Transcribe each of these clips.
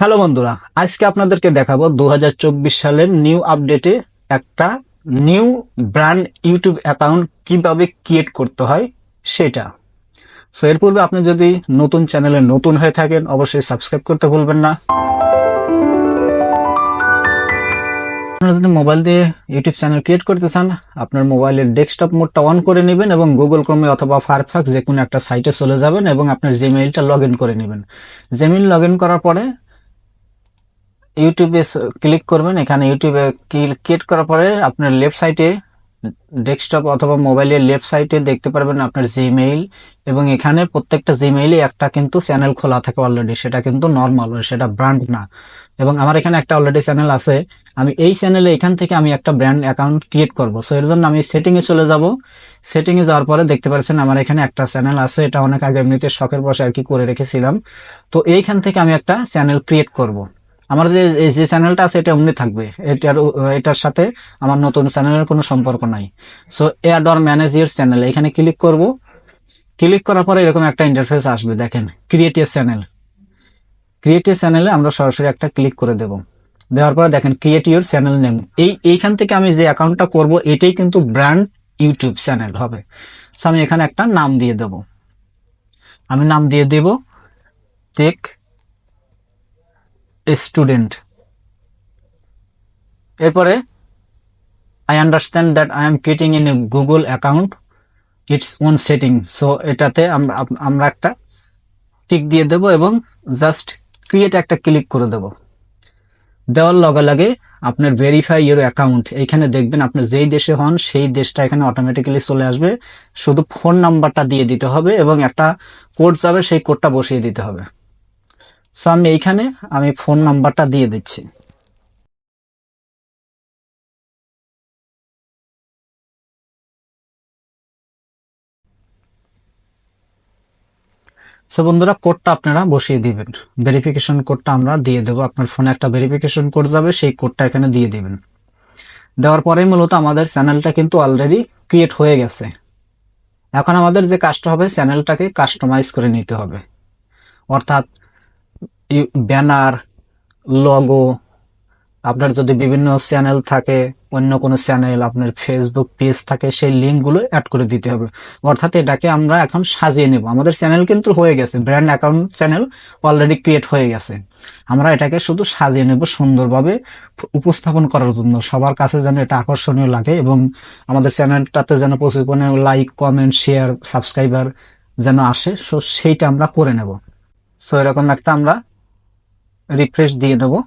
Hello বন্ধুরা, আজকে আপনাদেরকে দেখাবো দুহাজার চব্বিশ সালের নিউ আপডেটে একটা নিউ ব্র্যান্ড ইউটিউব অ্যাকাউন্ট কীভাবে ক্রিয়েট করতে হয় সেটা। সো এর পূর্বে আপনি যদি নতুন চ্যানেলে নতুন হয়ে থাকেন, অবশ্যই সাবস্ক্রাইব করতে ভুলবেন না। আপনারা যদি মোবাইল দিয়ে ইউটিউব চ্যানেল ক্রিয়েট করতে চান, আপনার মোবাইলের ডেস্কটপ মোডটা অন করে নেবেন এবং গুগল ক্রোমে অথবা ফায়ারফক্স যে কোনো একটা সাইটে চলে যাবেন এবং আপনার জিমেইলটা লগ করে নেবেন। জিমেইল লগ করার পরে ইউটিউবে ক্লিক করবেন, এখানে ইউটিউবে ক্লিক করার পরে আপনার লেফট সাইডে ডেস্কটপ অথবা মোবাইলের লেফট সাইডে দেখতে পারবেন আপনার জিমেইল এবং এখানে প্রত্যেকটা জিমেইলে একটা কিন্তু চ্যানেল খোলা থাকে অলরেডি সেটা কিন্তু নর্মাল সেটা ব্র্যান্ড না। এবং আমার এখানে একটা অলরেডি চ্যানেল আছে, আমি এই চ্যানেলে এখান থেকে আমি একটা ব্র্যান্ড অ্যাকাউন্ট ক্রিয়েট করব। সো এর জন্য আমি সেটিংয়ে চলে যাব। সেটিংয়ে যাওয়ার পরে দেখতে পাচ্ছেন আমার এখানে একটা চ্যানেল আছে, এটা অনেক আগে এমনিতে শখের বসে আর কি করে রেখেছিলাম। তো এইখান থেকে আমি একটা চ্যানেল ক্রিয়েট করব। আমার যে যে চ্যানেলটা আছে, এটা অমনি থাকবে। এটার এটার সাথে আমার নতুন চ্যানেলের কোনো সম্পর্ক নাই। So here or manage your channel এখানে ক্লিক করব। ক্লিক করার পরে এরকম একটা ইন্টারফেস আসবে, দেখেন create a channel create a চ্যানেলে আমরা সরাসরি একটা ক্লিক করে দেব। দেওয়ার পরে দেখেন ক্রিয়েট ইউর চ্যানেল নেম এই, এইখান থেকে আমি যে অ্যাকাউন্টটা করব, এটাই কিন্তু ব্র্যান্ড ইউটিউব চ্যানেল হবে। সো আমি এখানে একটা নাম দিয়ে দেব। আমি নাম দিয়ে দেব টেক স্টুডেন্ট এরপরে I understand that I am creating in a Google account its own setting so এটাতে আমরা আমরা একটা টিক দিয়ে দেব এবং জাস্ট ক্রিয়েট একটা ক্লিক করে দেব। দেওয়ার লগে লগে আপনার ভেরিফাই ইউর অ্যাকাউন্ট এইখানে দেখবেন আপনি যেই দেশে হন, সেই দেশটা এখানে অটোমেটিক্যালি চলে আসবে। শুধু ফোন নাম্বারটা দিয়ে দিতে হবে এবং একটা কোড যাবে, সেই কোডটা বসিয়ে দিতে হবে। সো আমি এইখানে আমি ফোন নাম্বারটা দিয়ে দিচ্ছি। সো বন্ধুরা কোডটা আপনারা বসিয়ে দিবেন। ভেরিফিকেশন কোডটা আমরা দিয়ে দেবো। আপনার ফোনে একটা ভেরিফিকেশন কোড যাবে, সেই কোডটা এখানে দিয়ে দিবেন। দেওয়ার পরে মূলত আমাদের চ্যানেলটা কিন্তু অলরেডি ক্রিয়েট হয়ে গেছে। এখন আমাদের যে কাজটা হবে চ্যানেলটাকে কাস্টমাইজ করে নিতে হবে। অর্থাৎ ব্যানার লগো আপনার যদি বিভিন্ন চ্যানেল থাকে, অন্য কোনো চ্যানেল আপনার ফেসবুক পেজ থাকে, সেই লিঙ্কগুলো অ্যাড করে দিতে হবে। অর্থাৎ এটাকে আমরা এখন সাজিয়ে নেব। আমাদের চ্যানেল কিন্তু হয়ে গেছে। Brand account channel already create হয়ে গেছে। আমরা এটাকে শুধু সাজিয়ে নেব সুন্দরভাবে উপস্থাপন করার জন্য। সবার কাছে যেন এটা আকর্ষণীয় লাগে এবং আমাদের চ্যানেলটাতে যেন প্রচুর পরিমাণে লাইক কমেন্ট শেয়ার সাবস্ক্রাইবার যেন আসে, সো সেইটা আমরা করে নেব। সো এরকম একটা আমরা রিফ্রেশ দিয়ে দেবো।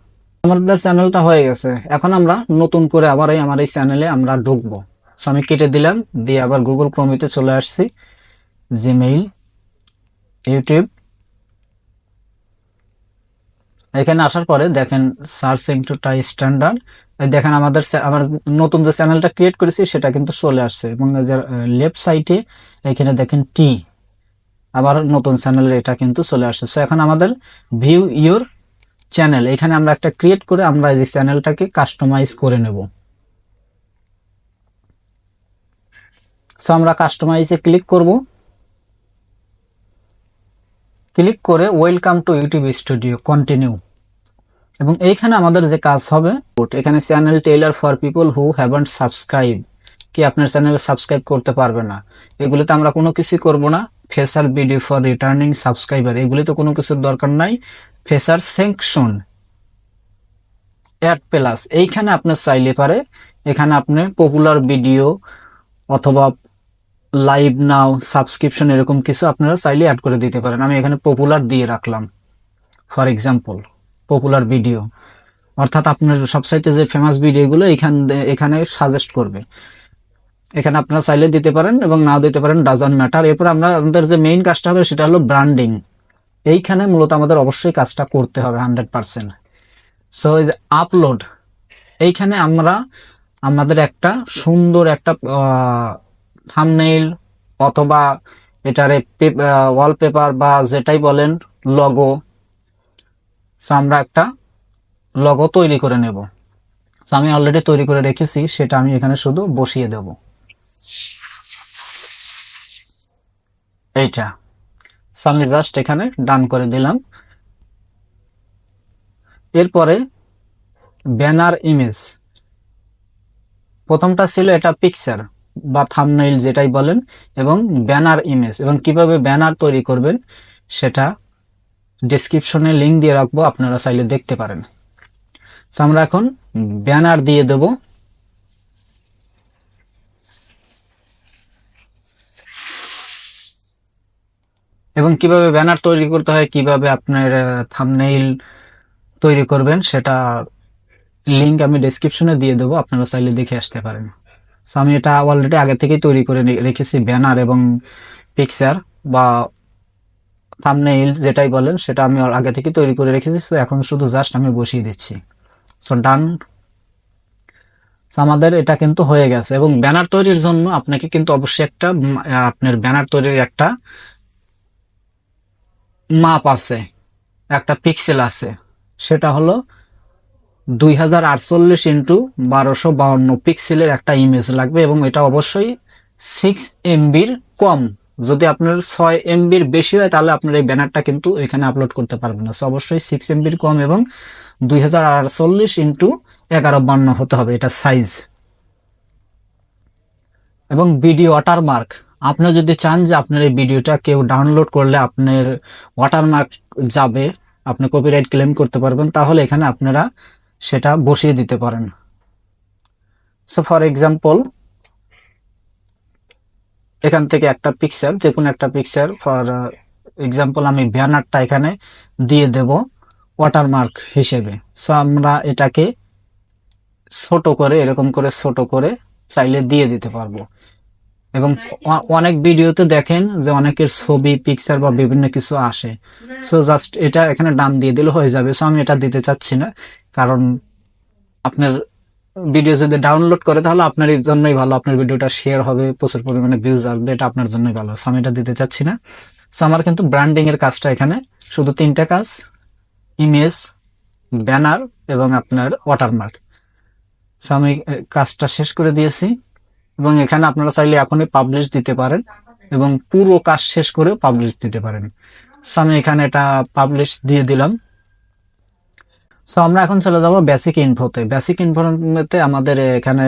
আমাদের চ্যানেলটা হয়ে গেছে। এখন আমরা নতুন করে আবার আমার এই চ্যানেলে আমরা ঢুকবো। সো আমি কেটে দিলাম, দিয়ে আবার গুগল ক্রোমিতে চলে আসছি। জিমেইল ইউটিউব এখানে আসার পরে দেখেন সার্চিং টু টাই স্ট্যান্ডার্ড দেখেন, আমাদের আমার নতুন যে চ্যানেলটা ক্রিয়েট করেছি, সেটা কিন্তু চলে আসছে। এবং লেফট সাইডে এখানে দেখেন টি আবার নতুন চ্যানেলের এটা কিন্তু চলে আসছে। সো এখন আমাদের ভিউ ইউর চ্যানেল এখানে আমরা একটা ক্রিয়েট করে আমরা এই চ্যানেলটাকে কাস্টমাইজ করে নেব। সো আমরা কাস্টমাইজে ক্লিক করব। ক্লিক করে welcome to YouTube studio continue এবং এইখানে আমাদের যে কাজ হবে, এখানে channel tailor for people who haven't subscribe কি আপনার চ্যানেল সাবস্ক্রাইব করতে পারবে না? এগুলোতে আমরা কোনো কিছু করব না। Feature video for returning subscriber এগুলি তো কোনো কিছুর দরকার নাই। ফেসার সেকশন অ্যাড প্লাস এইখানে আপনার চাইলে পারে। এখানে আপনি পপুলার ভিডিও অথবা লাইভ নাও সাবস্ক্রিপশন এরকম কিছু আপনারা চাইলে অ্যাড করে দিতে পারেন। আমি এখানে পপুলার দিয়ে রাখলাম। ফর এক্সাম্পল পপুলার ভিডিও অর্থাৎ আপনার সবসাইতে যে ফেমাস ভিডিওগুলো এখান এখানে সাজেস্ট করবে। এখানে আপনারা চাইলে দিতে পারেন এবং নাও দিতে পারেন ডাজন ম্যাটার এরপর আমরা আমাদের যে মেইন কাজটা হবে সেটা হলো ব্র্যান্ডিং এইখানে মূলত আমাদের অবশ্যই কাজটা করতে হবে হান্ড্রেড পার্সেন্ট সো এই যে আপলোড এইখানে আমরা আমাদের একটা সুন্দর একটা থামনেইল অথবা এটারে ওয়ালপেপার বা যেটাই বলেন লগো সো আমরা একটা লগো তৈরি করে নেব। সো আমি অলরেডি তৈরি করে রেখেছি, সেটা আমি এখানে শুধু বসিয়ে দেব। এইটা। সো আমি জাস্ট এখানে ডান করে দিলাম। এরপরে ব্যানার ইমেজ প্রথমটা ছিল এটা পিকচার বা থামনেইল যেটাই বলেন এবং ব্যানার ইমেজ এবং কীভাবে ব্যানার তৈরি করবেন সেটা ডেসক্রিপশনে লিঙ্ক দিয়ে রাখব আপনারা চাইলে দেখতে পারেন। So, আমরা এখন ব্যানার দিয়ে দেব। এবং কীভাবে ব্যানার তৈরি করতে হয়, কীভাবে আপনার থামনেইল তৈরি করবেন, সেটা লিংক আমি ডেসক্রিপশনে দিয়ে দেবো, আপনারা চাইলে দেখে আসতে পারেন। সো আমি এটা অলরেডি আগে থেকেই তৈরি করে রেখেছি, ব্যানার এবং পিকচার বা থামনেইল যেটাই বলেন, সেটা আমি আগে থেকে তৈরি করে রেখেছি। সো এখন শুধু জাস্ট আমি বসিয়ে দিচ্ছি। সো ডান আমাদের এটা কিন্তু হয়ে গেছে এবং ব্যানার তৈরির জন্য আপনাকে কিন্তু অবশ্যই একটা আপনার ব্যানার তৈরির একটা মাপ আছে একটা পিক্সেল আছে। সেটা হলো দুই হাজার আটচল্লিশ ইন্টু বারোশো বাউন্ন পিক্সেলের একটা ইমেজ লাগবে এবং এটা অবশ্যই সিক্স এমবির কম। যদি আপনার ছয় এমবির বেশি হয় তাহলে আপনার এই ব্যানারটা কিন্তু এখানে আপলোড করতে পারবেন না। So, অবশ্যই সিক্স এমবির কম এবং দুই হাজার আটচল্লিশ ইন্টু এগারো বান্ন হতে হবে এটা সাইজ এবং ভিডিও ওয়াটারমার্ক আপনি যদি চান যে আপনার এই ভিডিওটা কেউ ডাউনলোড করলে আপনার ওয়াটারমার্ক যাবে, আপনি কপিরাইট ক্লেম করতে পারবেন, তাহলে এখানে আপনারা সেটা বসিয়ে দিতে পারেন। সো ফর এক্সাম্পল এখান থেকে একটা পিকচার যে কোনো একটা পিকচার ফর এক্সাম্পল আমি ব্যানারটা এখানে দিয়ে দেব ওয়াটারমার্ক হিসেবে। সো আমরা এটাকে ছোট করে, এরকম করে ছোট করে চাইলে দিয়ে দিতে পারব। এবং অনেক ভিডিওতে দেখেন যে অনেকের ছবি পিকচার বা বিভিন্ন কিছু আসে। সো জাস্ট এটা এখানে ডান দিয়ে দিলে হয়ে যাবে। সো আমি এটা দিতে চাচ্ছি না। কারণ আপনার ভিডিও যদি ডাউনলোড করে তাহলে আপনার জন্যই ভালো। আপনার ভিডিওটা শেয়ার হবে প্রচুর পরিমাণে ভিউজ আসবে। এটা আপনার জন্যই ভালো। সো আমি এটা দিতে চাচ্ছি না। সো আমার কিন্তু ব্র্যান্ডিং এর কাজটা এখানে শুধু তিনটা কাজ। ইমেজ ব্যানার এবং আপনার ওয়াটারমার্ক সো আমি কাজটা শেষ করে দিয়েছি। এবং এখানে আপনারা চাইলে এখনই পাবলিশ দিতে পারেন এবং পুরো কাজ শেষ করে পাবলিশ দিতে পারেন। সো আমি এখানে এটা পাবলিশ দিয়ে দিলাম। সো আমরা এখন চলে যাব বেসিক ইনফোতে বেসিক ইনফোতে আমাদের এখানে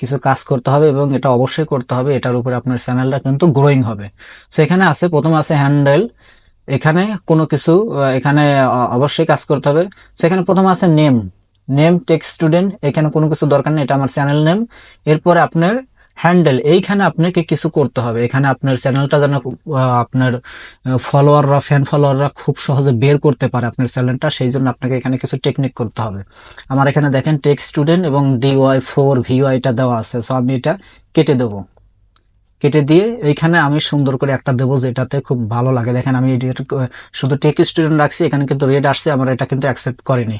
কিছু কাজ করতে হবে এবং এটা অবশ্যই করতে হবে। এটার উপরে আপনার চ্যানেলটা কিন্তু গ্রোয়িং হবে। সো এখানে আছে, প্রথম আছে হ্যান্ডেল এখানে কোনো কিছু, এখানে অবশ্যই কাজ করতে হবে। সেখানে প্রথম আছে নেম নেম টেক স্টুডেন্ট এখানে কোনো কিছু দরকার নেই, এটা আমার চ্যানেল নেম এরপরে আপনার হ্যান্ডেল এইখানে আপনাকে কিছু করতে হবে। এখানে আপনার চ্যানেলটা যেন আপনার ফলোয়াররা ফ্যান ফলোয়াররা খুব সহজে বের করতে পারে আপনার চ্যানেলটা সেই জন্য আপনাকে এখানে কিছু টেকনিক করতে হবে। আমার এখানে দেখেন টেক স্টুডেন্ট এবং ডিওয়াই ফোর ভিওয়াইটা দেওয়া আছে সো আমি এটা কেটে দেবো। কেটে দিয়ে এইখানে আমি সুন্দর করে একটা দেবো যেটাতে খুব ভালো লাগে। দেখেন আমি শুধু টেক স্টুডেন্ট রাখছি, এখানে কিন্তু রেড আসছে, আমার এটা কিন্তু অ্যাকসেপ্ট করেনি।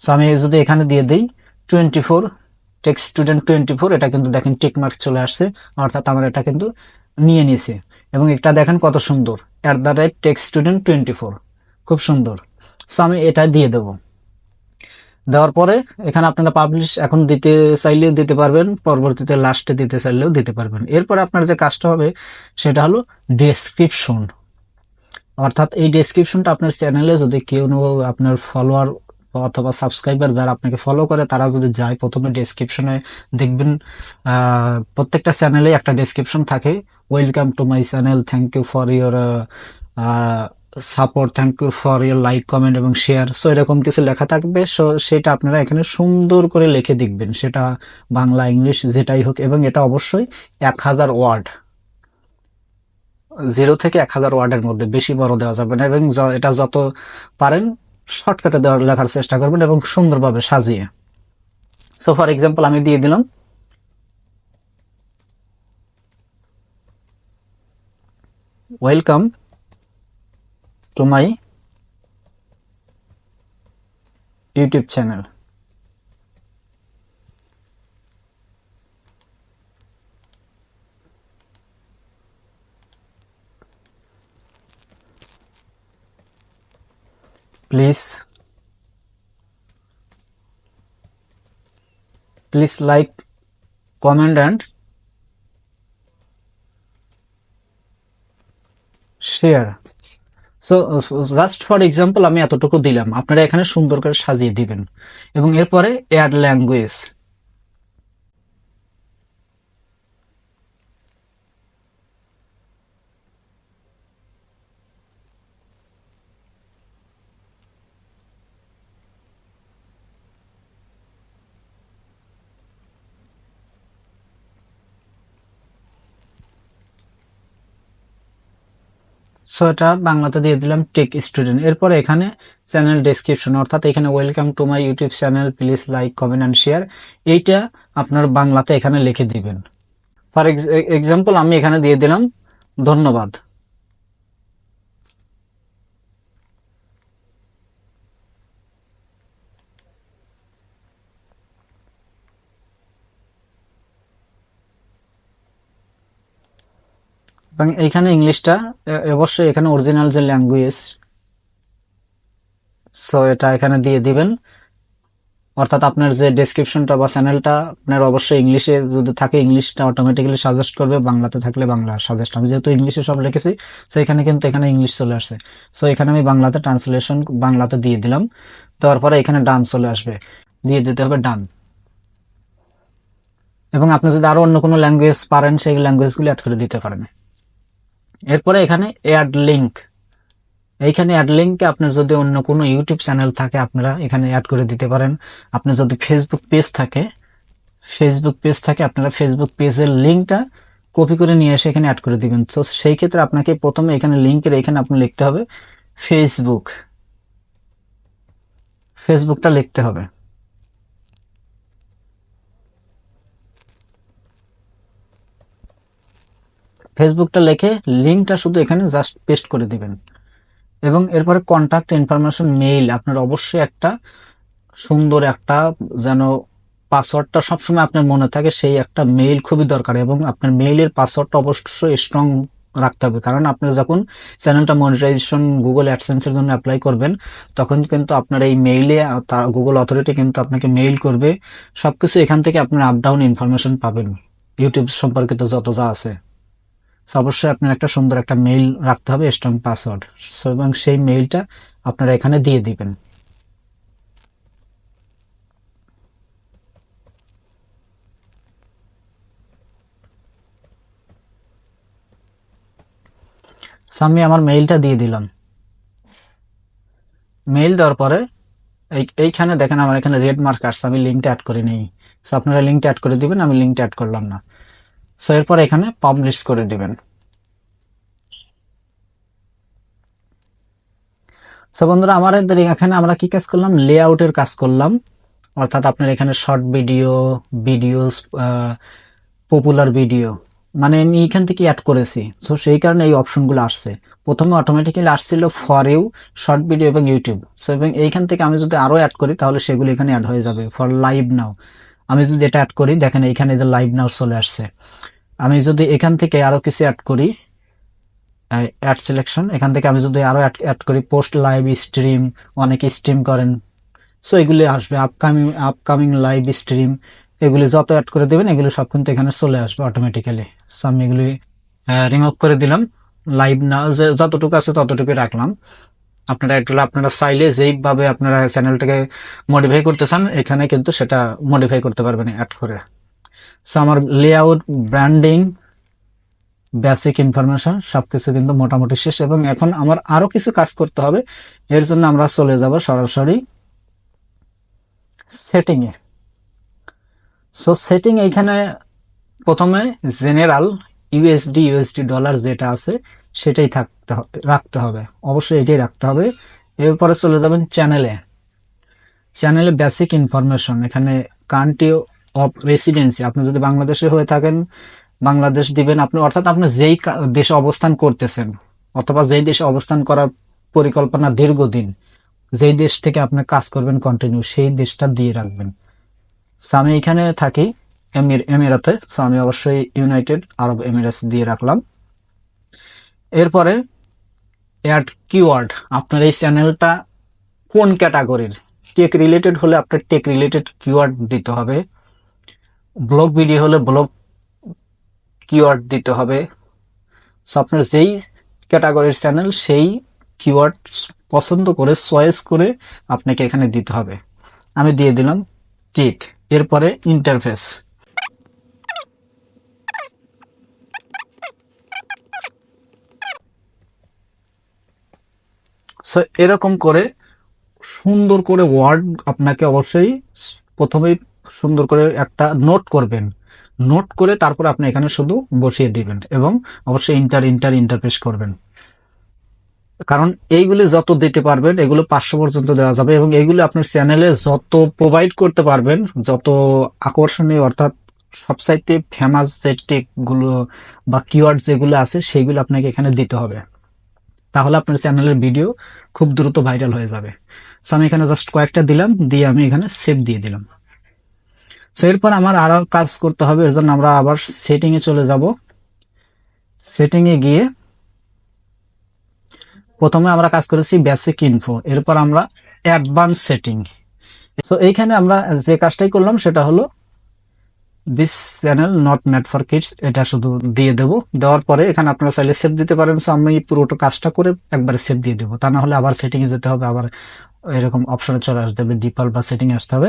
সো আমি যদি এখানে দিয়ে দিই twenty four tech student twenty four এটা কিন্তু দেখেন টেকমার্ক চলে আসছে, অর্থাৎ আমার এটা কিন্তু নিয়ে নিয়েছে। এবং এটা দেখেন কত সুন্দর at the rate tech student twenty four খুব সুন্দর। সো আমি এটা দিয়ে দেবো। দেওয়ার পরে এখানে আপনারা পাবলিশ এখন দিতে চাইলেও দিতে পারবেন, পরবর্তীতে লাস্টে দিতে চাইলেও দিতে পারবেন। এরপরে আপনার যে কাজটা হবে, সেটা হলো ডেসক্রিপশন অর্থাৎ এই ডেসক্রিপশনটা আপনার চ্যানেলে যদি কেউ আপনার ফলোয়ার অথবা সাবস্ক্রাইবার যারা আপনাকে ফলো করে, তারা যদি যায় প্রথমে ডেসক্রিপশনে দেখবেন প্রত্যেকটা চ্যানেলে একটা ডেসক্রিপশন থাকে। Welcome to my channel thank you for your support thank you for your like comment এবং শেয়ার সো এরকম কিছু লেখা থাকবে সো সেটা আপনারা এখানে সুন্দর করে লিখে দেখবেন। সেটা বাংলা, ইংলিশ, যেটাই হোক, এবং এটা অবশ্যই এক হাজার ওয়ার্ড। জিরো থেকে এক হাজার ওয়ার্ডের মধ্যে, বেশি বড় দেওয়া যাবে না, এবং এটা যত পারেন শর্টকাটে দেওয়ার লেখার চেষ্টা করবেন এবং সুন্দরভাবে সাজিয়ে। সো ফর এক্সাম্পল আমি দিয়ে দিলাম। Welcome to my YouTube channel please. Like, comment and share. So so just for example আমি এতটুকু দিলাম। আপনারা এখানে সুন্দর করে সাজিয়ে দিবেন। এবং এরপরে অ্যাড ল্যাঙ্গুয়েজ সো এটা বাংলাতে দিয়ে দিলাম টেক স্টুডেন্ট এরপরে এখানে চ্যানেল ডেসক্রিপশন অর্থাৎ এখানে welcome to my YouTube channel please like comment and share এইটা আপনার বাংলাতে এখানে লিখে দিবেন। ফর এক্সাম্পল আমি এখানে দিয়ে দিলাম, ধন্যবাদ। এবং এখানে ইংলিশটা অবশ্যই এখানে অরিজিনাল যে ল্যাঙ্গুয়েজ সো এটা এখানে দিয়ে দিবেন। অর্থাৎ আপনার যে ডেসক্রিপশনটা বা চ্যানেলটা আপনার অবশ্যই ইংলিশে যদি থাকে, ইংলিশটা অটোমেটিক্যালি সাজেস্ট করবে, বাংলাতে থাকলে বাংলা সাজেস্ট আমি যেহেতু ইংলিশে সব লিখেছি সো এখানে কিন্তু এখানে ইংলিশ চলে আসছে। সো এখানে আমি বাংলাতে ট্রান্সলেশন বাংলাতে দিয়ে দিলাম। দেওয়ার পরে এখানে ডান চলে আসবে। দিয়ে দিতে হবে ডান এবং আপনি যদি আরও অন্য কোনো ল্যাঙ্গুয়েজ পারেন, সেই ল্যাঙ্গুয়েজগুলি অ্যাড করে দিতে পারেন। এরপরে এখানে অ্যাড লিঙ্ক এইখানে অ্যাড লিঙ্কে আপনার যদি অন্য কোনো ইউটিউব চ্যানেল থাকে, আপনারা এখানে অ্যাড করে দিতে পারেন। আপনার যদি ফেসবুক পেজ থাকে ফেসবুক পেজ থাকে, আপনারা ফেসবুক পেজের লিঙ্কটা কপি করে নিয়ে এসে এখানে অ্যাড করে দিবেন। তো সেই ক্ষেত্রে আপনাকে প্রথমে এখানে লিঙ্কের এখানে আপনি লিখতে হবে ফেসবুক ফেসবুকটা লিখতে হবে। ফেসবুকটা লিখে লিঙ্কটা শুধু এখানে জাস্ট পেস্ট করে দিবেন। এবং এরপরে কন্ট্যাক্ট ইনফরমেশন মেইল আপনার অবশ্যই একটা সুন্দর একটা যেন পাসওয়ার্ডটা সবসময় আপনার মনে থাকে, সেই একটা মেইল খুবই দরকার এবং আপনার মেইলের পাসওয়ার্ডটা অবশ্যই স্ট্রং রাখতে হবে। কারণ আপনি যখন চ্যানেলটা মনিটাইজেশন গুগল অ্যাডসেন্সের জন্য অ্যাপ্লাই করবেন, তখন কিন্তু আপনার এই মেইলে গুগল অথরিটি কিন্তু আপনাকে মেইল করবে। সব কিছু এখান থেকে আপনার আপ ডাউন ইনফরমেশন পাবেন। ইউটিউব সম্পর্কিত যত যা আছে। So, অবশ্যই আপনার একটা সুন্দর একটা মেইল রাখতে হবে স্ট্রং পাসওয়ার্ড সো এবং সেই মেইলটা আপনারা এখানে দিয়ে দিবেন। আমি আমার মেইলটা দিয়ে দিলাম। মেইল দেওয়ার পরে এই এইখানে দেখেন আমার এখানে রেড মার্ক আসছে আমি লিঙ্কটা অ্যাড করে নেই। সো আপনারা লিঙ্কটা অ্যাড করে দিবেন আমি লিঙ্কটা অ্যাড করলাম না। সো এরপর এখানে পাবলিশ করে দিবেন। সো বন্ধুরা আমাদের এখানে আমরা কি কাজ করলাম? লেআউটের কাজ করলাম। অর্থাৎ আপনার এখানে short video videos popular video মানে আমি এখান থেকে অ্যাড করেছি। সো সেই কারণে এই অপশনগুলো আসছে। প্রথমে অটোমেটিক্যালি আসছিল ফর ইউ শর্ট ভিডিও এবং ইউটিউব সো এবং এইখান থেকে আমি যদি আরও অ্যাড করি, তাহলে সেগুলো এখানে অ্যাড হয়ে যাবে। ফর লাইভ নাও আমি যদি এটা অ্যাড করি, দেখেন এইখানে যে লাইভ নাও চলে আসছে। আমি যদি এখান থেকে আরও কিছু অ্যাড করি অ্যাড সিলেকশন এখান থেকে আমি যদি আরও অ্যাড করি পোস্ট লাইভ স্ট্রিম অনেকে স্ট্রিম করেন সো এগুলি আসবে আপকামিং আপকামিং লাইভ স্ট্রিম এগুলি যত অ্যাড করে দেবেন, এগুলো সব কিন্তু এখানে চলে আসবে অটোমেটিক্যালি সো আমি এগুলি রিমুভ করে দিলাম। লাইভ না, যে যতটুকু আছে ততটুকু রাখলাম। আপনারা একটু আপনারা চাইলে যেইভাবে আপনারা চ্যানেলটাকে মডিফাই করতে চান এখানে কিন্তু সেটা মডিফাই করতে পারবেন অ্যাড করে। সো আমার লেআউট ব্র্যান্ডিং বেসিক ইনফরমেশন সবকিছু কিন্তু মোটামুটি শেষ। এবং এখন আমার আরও কিছু কাজ করতে হবে। এর জন্য আমরা চলে যাব সরাসরি সেটিং এ সো সেটিং এইখানে প্রথমে জেনারেল ইউএসডি ইউএসডি ডলার যেটা আছে, সেটাই থাকতে হবে, রাখতে হবে। অবশ্যই এটাই রাখতে হবে। এরপরে চলে যাবেন চ্যানেলে চ্যানেলে বেসিক ইনফরমেশন এখানে কান্ট্রি অফ রেসিডেন্সি আপনি যদি বাংলাদেশে হয়ে থাকেন, বাংলাদেশ দিবেন আপনি, অর্থাৎ আপনি যেই দেশে অবস্থান করতেছেন, অথবা যেই দেশে অবস্থান করার পরিকল্পনা দীর্ঘদিন, যেই দেশ থেকে আপনি কাজ করবেন কন্টিনিউ সেই দেশটা দিয়ে রাখবেন। আমি এখানে থাকি। এমির, এমিরাতে সো আমি অবশ্যই ইউনাইটেড আরব এমিরেটস দিয়ে রাখলাম। এরপরে অ্যাড কিওয়ার্ড, আপনার এই চ্যানেলটা কোন ক্যাটাগরির? টেক রিলেটেড হলে আপনার টেক রিলেটেড কিওয়ার্ড দিতে হবে। ব্লগ ভিডিও হলে ব্লগ কিওয়ার্ড দিতে হবে। সো আপনার যেই ক্যাটাগরির চ্যানেল, সেই কিওয়ার্ড পছন্দ করে, চয়েস করে আপনাকে এখানে দিতে হবে। আমি দিয়ে দিলাম ঠিক এরপরে ইন্টারফেস। সো এরকম করে সুন্দর করে ওয়ার্ড আপনাকে অবশ্যই প্রথমেই সুন্দর করে একটা নোট করবেন। নোট করে তারপর আপনি এখানে শুধু বসিয়ে দিবেন এবং অবশ্যই ইন্টার ইন্টার ইন্টারফেস করবেন। কারণ এইগুলি যত দিতে পারবেন, এগুলো পাঁচশো পর্যন্ত দেওয়া যাবে এবং এইগুলো আপনার চ্যানেলে যত প্রোভাইড করতে পারবেন, যত আকর্ষণীয় অর্থাৎ সবচাইতে ফেমাস যে টেকগুলো বা কিওয়ার্ড যেগুলো আছে, সেইগুলো আপনাকে এখানে দিতে হবে। তাহলে আপনার চ্যানেলের ভিডিও খুব দ্রুত ভাইরাল হয়ে যাবে। সো আমি এখানে জাস্ট কয়েকটা দিলাম, দিয়ে আমি এখানে সেভ দিয়ে দিলাম। সো এরপর আমার আরও কাজ করতে হবে এর জন্য আমরা আবার সেটিং এ চলে যাব। সেটিংয়ে গিয়ে প্রথমে আমরা কাজ করেছি বেসিক ইনফো এরপর আমরা অ্যাডভান্স সেটিং তো এইখানে আমরা যে কাজটাই করলাম, সেটা হলো this channel not made for kids এটা শুধু দিয়ে দেবো। দেওয়ার পরে এখানে আপনারা চাইলে সেভ দিতে পারেন। সো আমি পুরোটা কাজটা করে একবারে সেভ দিয়ে দেবো। তা না হলে আবার সেটিং এ যেতে হবে, আবার এরকম অপশনে চলে আসতে হবে ডিফল্ট বা সেটিং আসতে হবে।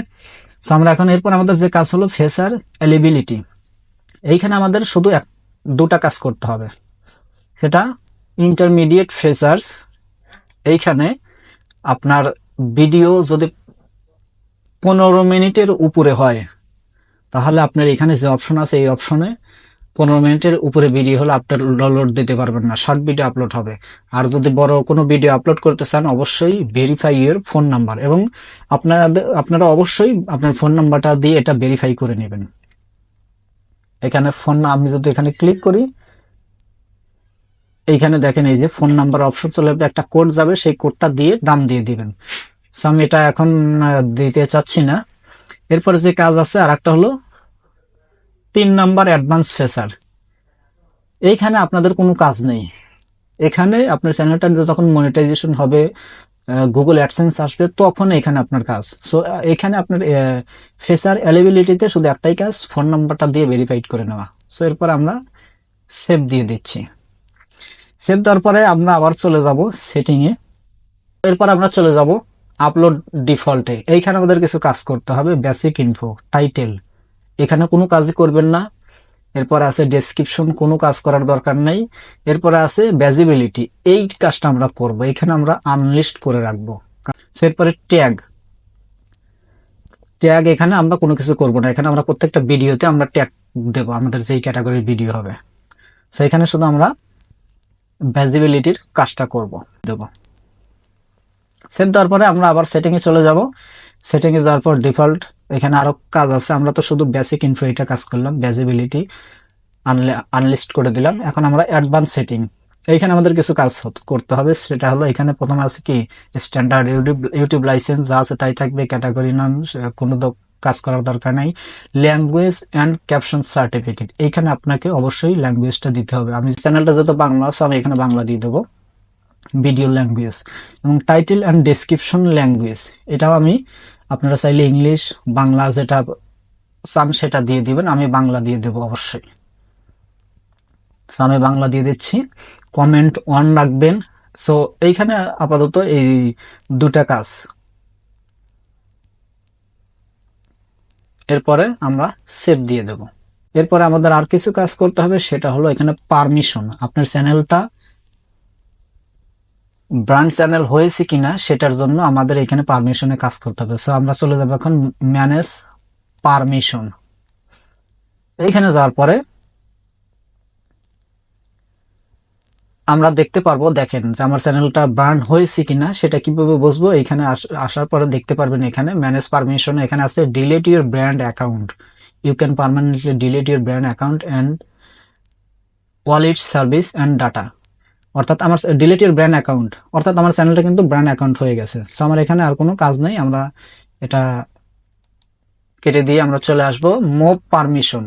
সো আমরা এখন এরপর আমাদের যে কাজ হলো ফেসার এলিবিলিটি এইখানে আমাদের শুধু এক, দুটা কাজ করতে হবে। সেটা ইন্টারমিডিয়েট ফেসার্স এইখানে আপনার ভিডিও যদি পনেরো মিনিটের উপরে হয় তাহলে আপনার এখানে যে অপশন আছে, এই অপশনে পনেরো মিনিটের উপরে ভিডিও হলে আপনার ডাউনলোড দিতে পারবেন না। শর্ট ভিডিও আপলোড হবে। আর যদি বড় কোনো ভিডিও আপলোড করতে চান, অবশ্যই ভেরিফাই এর ফোন নাম্বার এবং আপনাদের, আপনারা অবশ্যই আপনার ফোন নাম্বারটা দিয়ে এটা ভেরিফাই করে নেবেন। এখানে ফোন আমি যদি এখানে ক্লিক করি, এইখানে দেখেন এই যে ফোন নাম্বার অপশন চলে আসবে, একটা কোড যাবে, সেই কোডটা দিয়ে দাম দিয়ে দিবেন। সো আমি এটা এখন দিতে চাচ্ছি না। এরপরে যে কাজ আছে আর একটা হলো তিন নাম্বার অ্যাডভান্স ফেসার এইখানে আপনাদের কোনো কাজ নেই। এখানে আপনার চ্যানেলটা যখন মনিটাইজেশন হবে গুগল অ্যাডসেন্স আসবে, তখন এখানে আপনার কাজ। সো এখানে আপনার ফেসার অ্যালিবিলিটিতে শুধু একটাই কাজ ফোন নাম্বারটা দিয়ে ভেরিফাইড করে নেওয়া। সো এরপর আমরা সেভ দিয়ে দিচ্ছি। সেভ দেওয়ার পরে আমরা আবার চলে যাব সেটিংয়ে এরপর আমরা চলে যাব আপলোড ডিফল্টে এইখানে আমাদের কিছু কাজ করতে হবে বেসিক ইনফো টাইটেল এখানে কোনো কাজই করবেন না। এরপর আছে ডেসক্রিপশন কোনো কাজ করার দরকার নেই। এরপরে আছে ভ্যাজিবিলিটি এই কাজটা আমরা করব। এখানে আমরা আনলিস্ট করে রাখব। এরপরে ট্যাগ ট্যাগ এখানে আমরা কোনো কিছু করব না। এখানে আমরা প্রত্যেকটা ভিডিওতে আমরা ট্যাগ দেব। আমাদের যেই ক্যাটাগরির ভিডিও হবে। সো এখানে শুধু আমরা ভ্যাজিবিলিটির কাজটা করব, দেব। সেভ দেওয়ার পরে আমরা আবার সেটিংয়ে চলে যাব। সেটিংয়ে যাওয়ার পর ডিফল্ট এখানে আরও কাজ আছে। আমরা তো শুধু বেসিক ইনফো এটা কাজ করলাম ভ্যাজিবিলিটি আনলিস্ট করে দিলাম। এখন আমরা অ্যাডভান্স সেটিং এইখানে আমাদের কিছু কাজ করতে হবে। সেটা হলো এখানে প্রথমে আছে কি স্ট্যান্ডার্ড ইউটিউব ইউটিউব লাইসেন্স যা আছে তাই থাকবে ক্যাটাগরি নাম কোনো কাজ করার দরকার নাই। ল্যাঙ্গুয়েজ অ্যান্ড ক্যাপশন সার্টিফিকেট এইখানে আপনাকে অবশ্যই ল্যাঙ্গুয়েজটা দিতে হবে। আমি চ্যানেলটা যত বাংলা আছে আমি এখানে বাংলা দিয়ে দেবো। ভিডিও ল্যাঙ্গুয়েজ এবং টাইটেল অ্যান্ড ডেসক্রিপশন ল্যাঙ্গুয়েজ এটাও আমি আপনারা চাইলে ইংলিশ বাংলা যেটা চান সেটা দিয়ে দিবেন, আমি বাংলা দিয়ে দেবো অবশ্যই। আমি বাংলা দিয়ে দিচ্ছি। কমেন্ট ওয়ান রাখবেন। সো এইখানে আপাতত এই দুটা কাজ। এরপরে আমরা সেভ দিয়ে দেব। এরপরে আমাদের আর কিছু কাজ করতে হবে, সেটা হলো এখানে পারমিশন আপনার চ্যানেলটা ব্রান্ড চ্যানেল হয়েছে কিনা সেটার জন্য আমাদের এখানে পারমিশনে কাজ করতে হবে। সো আমরা চলে যাব এখন ম্যানেজ পারমিশন এইখানে যাওয়ার পরে আমরা দেখতে পারব, দেখেন যে আমার চ্যানেলটা ব্র্যান্ড হয়েছে কিনা সেটা কীভাবে বুঝব? এখানে আস- আসার পরে দেখতে পারবেন এখানে ম্যানেজ পারমিশন এখানে আছে delete your brand account you can permanently delete your brand account and wallet service and data অর্থাৎ আমার ডিলেট ইউর ব্র্যান্ড অ্যাকাউন্ট অর্থাৎ আমার চ্যানেলটা কিন্তু ব্র্যান্ড অ্যাকাউন্ট হয়ে গেছে। সো আমার এখানে আর কোনো কাজ নেই, আমরা এটা কেটে দিয়ে আমরা চলে আসব। মোব পারমিশন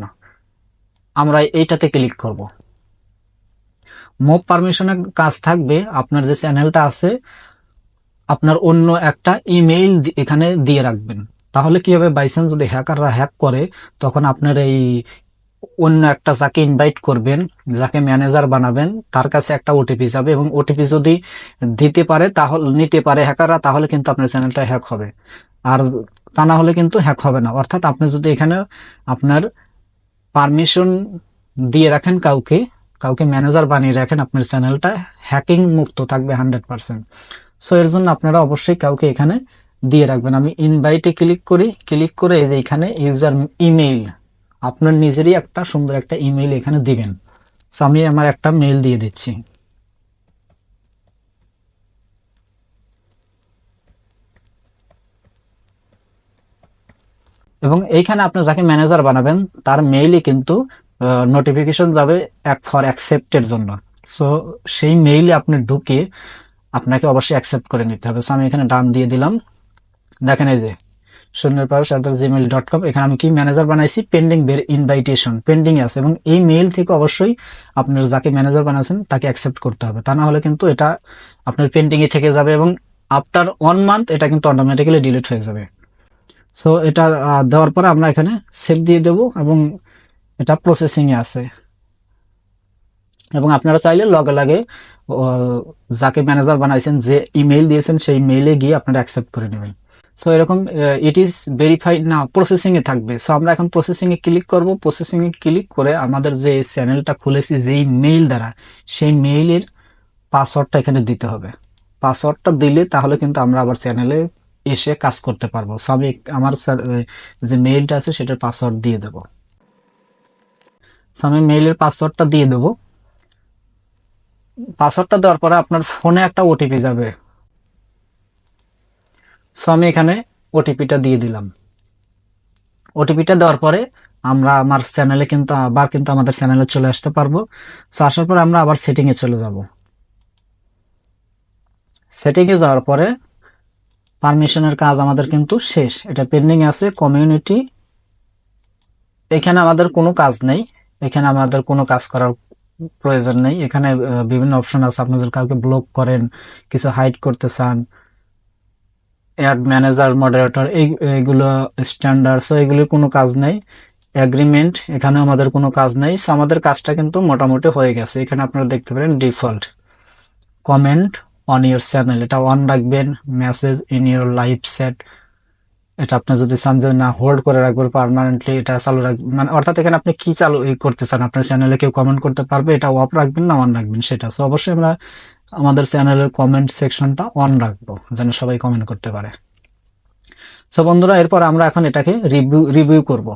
আমরা এইটাতে ক্লিক করব। মোব পারমিশনের কাজ থাকবে, আপনার যে চ্যানেলটা আছে, আপনার অন্য একটা ইমেইল এখানে দিয়ে রাখবেন। তাহলে কি হবে? বাইচান্স যদি হ্যাকাররা হ্যাক করে, তখন আপনার এই অন্য একটা যাকে ইনভাইট করবেন, যাকে ম্যানেজার বানাবেন, তার কাছে একটা ওটিপি যাবে এবং ওটিপি যদি দিতে পারে তাহলে, নিতে পারে হ্যাকাররা তাহলে কিন্তু আপনার চ্যানেলটা হ্যাক হবে। আর তা না হলে কিন্তু হ্যাক হবে না। অর্থাৎ আপনি যদি এখানে আপনার পারমিশন দিয়ে রাখেন কাউকে কাউকে ম্যানেজার বানিয়ে রাখেন, আপনার চ্যানেলটা হ্যাকিং মুক্ত থাকবে হান্ড্রেড পার্সেন্ট সো এর জন্য আপনারা অবশ্যই কাউকে এখানে দিয়ে রাখবেন। আমি ইনভাইটে ক্লিক করি ক্লিক করে এই যে এখানে ইউজার ইমেইল আপনার নিজেরই একটা সুন্দর একটা ইমেইল এখানে দিবেন। সো আমি আমার একটা মেইল দিয়ে দিচ্ছি। এবং এইখানে আপনি যাকে ম্যানেজার বানাবেন, তার মেইলে কিন্তু নোটিফিকেশন যাবে এক ফর অ্যাকসেপ্টের জন্য। সো সেই মেইলে আপনি ঢুকে আপনাকে অবশ্যই অ্যাকসেপ্ট করে নিতে হবে। সো আমি এখানে ডান দিয়ে দিলাম। দেখেন এই যে শূন্যের পারস জিমেল ডট কম এখানে আমি কি ম্যানেজার বানাইছি? পেন্ডিং বের ইনভাইটেশন পেন্ডিং আছে। এবং এই মেইল থেকে অবশ্যই আপনার যাকে ম্যানেজার বানাচ্ছেন তাকে অ্যাকসেপ্ট করতে হবে। তা না হলে কিন্তু এটা আপনার পেন্ডিং এ থেকে যাবে এবং আফটার ওয়ান মান্থ এটা কিন্তু অটোমেটিক্যালি ডিলিট হয়ে যাবে। সো এটা দেওয়ার পরে আমরা এখানে সেভ দিয়ে দেব এবং এটা প্রসেসিং এ আছে। এবং আপনারা চাইলে লগে লাগে যাকে ম্যানেজার বানাইছেন, যে ইমেইল দিয়েছেন, সেই মেইলে গিয়ে আপনারা অ্যাকসেপ্ট করে নেবেন। সো এরকম ইট ইজ ভেরিফাইড না প্রসেসিং এ থাকবে। সো আমরা এখন প্রসেসিং এ ক্লিক করব। প্রসেসিং এ ক্লিক করে আমাদের যে চ্যানেলটা খুলেছি, যেই মেইল দ্বারা, সেই মেইলের পাসওয়ার্ডটা এখানে দিতে হবে। পাসওয়ার্ডটা দিলে তাহলে কিন্তু আমরা আবার চ্যানেলে এসে কাজ করতে পারব। সো আমি আমার যে মেইলটা আছে, সেটার পাসওয়ার্ড দিয়ে দেবো। সো আমি মেইলের পাসওয়ার্ডটা দিয়ে দেবো। পাসওয়ার্ডটা দেওয়ার পরে আপনার ফোনে একটা ওটিপি যাবে। সো আমি এখানে ওটিপিটা দিয়ে দিলাম। ওটিপিটা দেওয়ার পরে আমরা আমার চ্যানেলে কিন্তু, আবার কিন্তু আমাদের চ্যানেলে চলে আসতে পারব। সো আসার পরে আমরা আবার সেটিং এ চলে যাব। সেটিং এ যাওয়ার পরে পারমিশনের কাজ আমাদের কিন্তু শেষ। এটা পেন্ডিং আছে কমিউনিটি এখানে আমাদের কোনো কাজ নেই। এখানে আমাদের কোনো কাজ করার প্রয়োজন নেই। এখানে বিভিন্ন অপশন আছে। আপনি যদি কাউকে ব্লক করেন, কিছু হাইড করতে চান অ্যাড ম্যানেজার মডারেটর এই, এইগুলো স্ট্যান্ডার্ড সো এগুলির কোনো কাজ নেই। অ্যাগ্রিমেন্ট এখানে আমাদের কোনো কাজ নেই। সো আমাদের কাজটা কিন্তু মোটামুটি হয়ে গেছে। এখানে আপনারা দেখতে পারেন default. Comment on your channel এটা অন রাখবেন। Message in your live set এটা আপনি যদি চান যে না হোল্ড করে রাখবেন পার্মানেন্টলি এটা চালু রাখবেন মানে অর্থাৎ এখানে আপনি কি চালু করতে চান আপনার চ্যানেলে কেউ কমেন্ট করতে পারবে, এটা অফ রাখবেন না অন রাখবেন সেটা? সো অবশ্যই আমরা আমাদের চ্যানেলের কমেন্ট সেকশনটা অন রাখব, যেন সবাই কমেন্ট করতে পারে। সো বন্ধুরা, এরপর আমরা এখন এটাকে রিভিউ রিভিউ করব।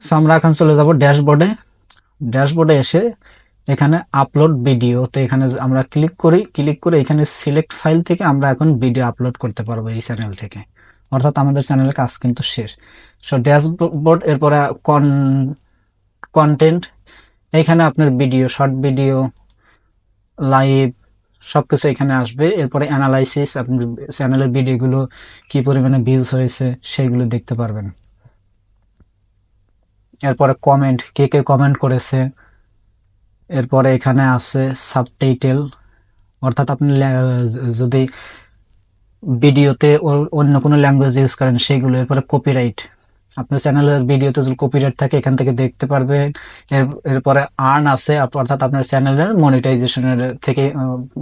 সো আমরা এখন চলে যাব ড্যাশবোর্ডে ড্যাশবোর্ডে এসে এখানে আপলোড ভিডিও তো এখানে আমরা ক্লিক করি ক্লিক করে এখানে সিলেক্ট ফাইল থেকে আমরা এখন ভিডিও আপলোড করতে পারব এই চ্যানেল থেকে। অর্থাৎ আমাদের চ্যানেলের কাজ কিন্তু শেষ। সো ড্যাশবোর্ড এরপরে কন কন্টেন্ট এখানে আপনার ভিডিও শর্ট ভিডিও লাইভ সবকিছু এখানে আসবে। এরপরে অ্যানালাইসিস আপনি চ্যানেলের ভিডিওগুলো কি পরিমাণে ভিউজ হয়েছে সেইগুলো দেখতে পারবেন। এরপরে কমেন্ট কে কে কমেন্ট করেছে। এরপরে এখানে আছে সাবটাইটেল অর্থাৎ আপনি যদি ভিডিওতে অন্য কোনো ল্যাঙ্গুয়েজ ইউজ করেন, সেগুলো, এরপরে কপিরাইট আপনার চ্যানেলের ভিডিওতে যদি কপিরাইট থাকে, এখান থেকে দেখতে পারবেন। এর- এরপরে আর্ন আছে অর্থাৎ আপনার চ্যানেলের মনিটাইজেশনের থেকে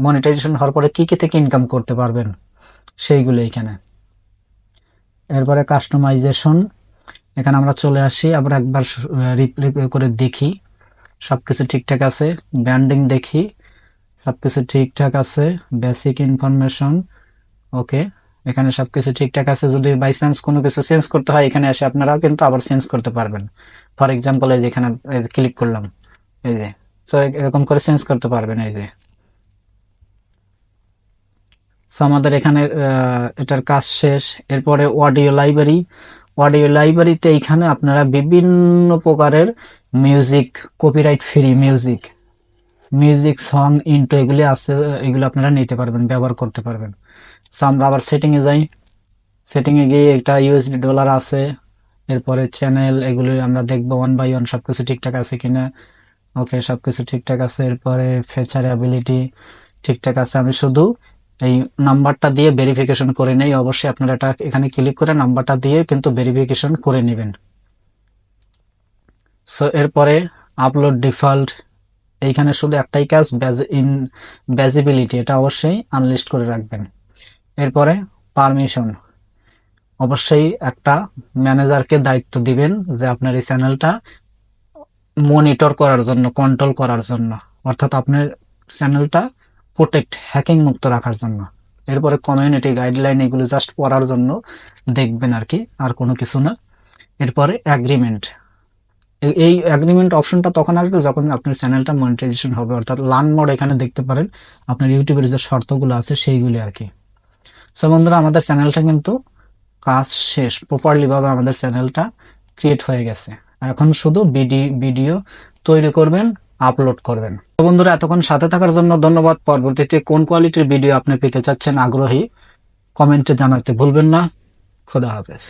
মনিটাইজেশন হওয়ার পরে কী কী থেকে ইনকাম করতে পারবেন, সেইগুলো এখানে। এরপরে কাস্টমাইজেশন এখানে আমরা চলে আসি, আবার একবার রিপ্লে করে দেখি। সব কিছু ঠিকঠাক আছে ব্যান্ডিং দেখি সব কিছু ঠিকঠাক আছে বেসিক ইনফরমেশন ওকে? এখানে সবকিছু ঠিকঠাক আছে। যদি বাই চান্স কোনো কিছু চেঞ্জ করতে হয়, এখানে এসে আপনারা কিন্তু আবার চেঞ্জ করতে পারবেন। ফর এক্সাম্পল এই যে এখানে ক্লিক করলাম, এই যে। তো এরকম করে চেঞ্জ করতে পারবেন, এই যে। সো আমাদের এখানে এটার কাজ শেষ। এরপরে অডিও লাইব্রেরি অডিও লাইব্রেরিতে এখানে আপনারা বিভিন্ন প্রকারের music copyright free music music song into এগুলি আছে, এগুলো আপনারা নিতে পারবেন, ব্যবহার করতে পারবেন। So, আমরা আবার সেটিংয়ে যাই। সেটিংয়ে গিয়ে একটা ইউএসডি ডলার আছে। এরপরে চ্যানেল এগুলো আমরা দেখব ওয়ান বাই ওয়ান সব কিছু ঠিকঠাক আছে কিনা। ওকে সবকিছু ঠিকঠাক আছে। এরপরে ফেচার অ্যাবিলিটি ঠিকঠাক আছে। আমি শুধু এই নাম্বারটা দিয়ে ভেরিফিকেশন করে নেই। অবশ্যই আপনারা এটা এখানে ক্লিক করে নাম্বারটা দিয়ে কিন্তু ভেরিফিকেশন করে নেবেন। সো এরপরে আপলোড ডিফল্ট এইখানে শুধু একটাই কাজ ব্যাজ ইন ব্যাজিবিলিটি এটা অবশ্যই আনলিস্ট করে রাখবেন। এরপরে পারমিশন অবশ্যই একটা ম্যানেজারকে দায়িত্ব দিবেন যে আপনার এই চ্যানেলটা মনিটর করার জন্য কন্ট্রোল করার জন্য। অর্থাৎ আপনার চ্যানেলটা প্রোটেক্ট হ্যাকিং মুক্ত রাখার জন্য। এরপরে কমিউনিটি গাইডলাইন এগুলো জাস্ট পড়ার জন্য দেখবেন আর কি, আর কোনো কিছু না। এরপরে অ্যাগ্রিমেন্ট এই অ্যাগ্রিমেন্ট অপশনটা তখন আসবে যখন আপনার চ্যানেলটা মনিটাইজেশন হবে। অর্থাৎ লার্ন মোড এখানে দেখতে পারেন, আপনার ইউটিউবের যে শর্তগুলো আছে সেইগুলি আর কি। সো বন্ধুরা, আমাদের চ্যানেলটা কিন্তু কাজ শেষ। প্রপারলিভাবে আমাদের চ্যানেলটা ক্রিয়েট হয়ে গেছে। এখন শুধু ভিডি ভিডিও তৈরি করবেন আপলোড করবেন। বন্ধুরা, এতক্ষণ সাথে থাকার জন্য ধন্যবাদ। পরবর্তীতে কোন কোয়ালিটির ভিডিও আপনি পেতে চাচ্ছেন আগ্রহী কমেন্টে জানাতে ভুলবেন না। খোদা হাফেজ।